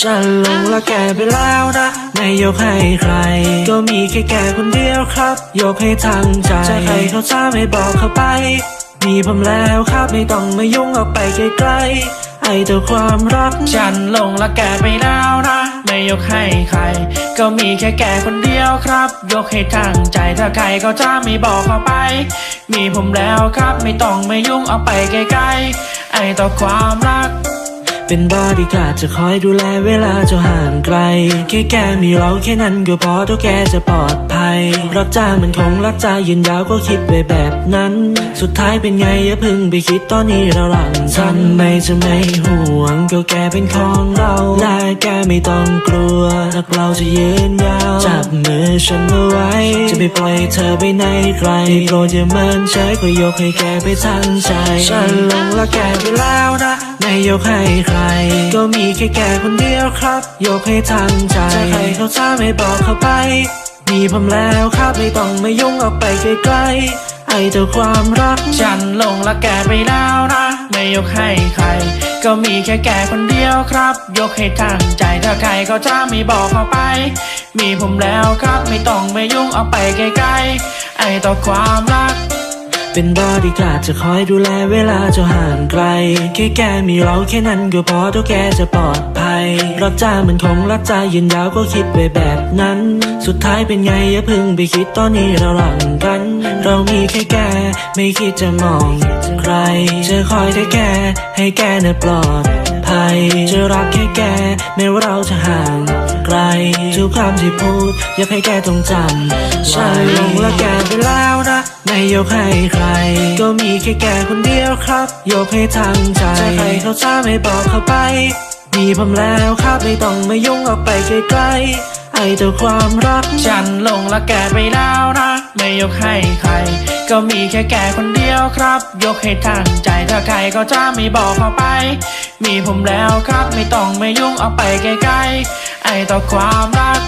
ฉันลงรักแกไปแล้วนะ ไม่ยกให้ใคร ก็มีแค่แกคนเดียวครับ ยกให้ทางใจจะใครเขาจะไม่บอกเขาไป มีผมแล้วครับไม่ต้องมายุ่งออกไปไกลๆไอ้แต่ความรัก ฉันลงรักแกไปแล้วนะไม่ยกให้ใคร ก็มีแค่แกคนเดียวครับ ยกให้ทางใจถ้าใครเขาจะไม่บอกเขาไป มีผมแล้วครับไม่ต้องมายุ่งเอาไปไกลๆไอ้ต่อความรัก เป็นบอดี้การ์ดจะคอยดูแลเวลาเจะห่างไกล แค่แกมีเราแค่นั้นก็พอตัวแกจะปลอดภัย รักจ้างมันคงรักใจายืนยาวก็คิดไปแบบนั้น สุดท้ายเป็นไงอย่าพึ่งไปคิดตอนนี้เราหลังทำไม่จะไม่ห่วงก็แกเป็นของเราและแกไม่ต้องกลัวรักเราจะยืนยาวจับมือฉันเอาไว้ จะไม่ปล่อยเธอไปไหนไกลได้โปรดอย่าเมินเฉยก็ยกให้แกไปทั้งใจฉันหลงรักแกไปแล้วนะไม่ยกให้ใครก็มีแค่แกคนเดียวครับ ยกให้ทางใจจะใครเขาจะไม่บอกเขาไป มีผมแล้วครับไม่ต้องไมายุ่งออกไปไกลๆไอเจ้าความรัก ฉันลงรักแกไปแล้วนะ ไม่ยกให้ใคร ก็มีแค่แกคนเดียวครับ ยกให้ทางใจถ้าใครเขาจะไม่บอกเขาไป มีผมแล้วครับไม่ต้องไมายุ่งเอาไปไกลๆไอต่อความรัก เป็นบอดี้การ์ดจะคอยดูแลเวลาเจะห่างไกล แค่แกมีเราแค่นั้นก็พอตัวแกจะปลอดภัยรักจ้ามันคงรักจ้ายืนยาวก็คิดไปแบบนั้น สุดท้ายเป็นไงอย่าพึ่งไปคิดตอนนี้เราหลังกัน เรามีแค่แกไม่คิดจะมอง ใครจะคอยแต่แกให้แกน่ะปลอดภ จะรักแค่แกแม้ว่าเราจะห่างไกลทุกคำที่พูด อยากให้แกต้องจำฉันลงละแกไปแล้วนะไม่ยกให้ใคร ก็มีแค่แกคนเดียวครับ ยกให้ทางใจจะใครเขาจะไม่บอกเขาไป มีผมแล้วครับไม่ต้องมายุ่งออกไปไกลๆ ไอ้เจ้าความรัก ฉันลงละแกไปแล้วนะ ไม่ยกให้ใคร ก็มีแค่แกคนเดียวครับ ยกให้ทางใจถ้าใครก็จะไม่บอกเขาไป มีผมแล้วครับไม่ต้องไม่ยุ่งเอาไปไกลๆไอ้ต่อความรัก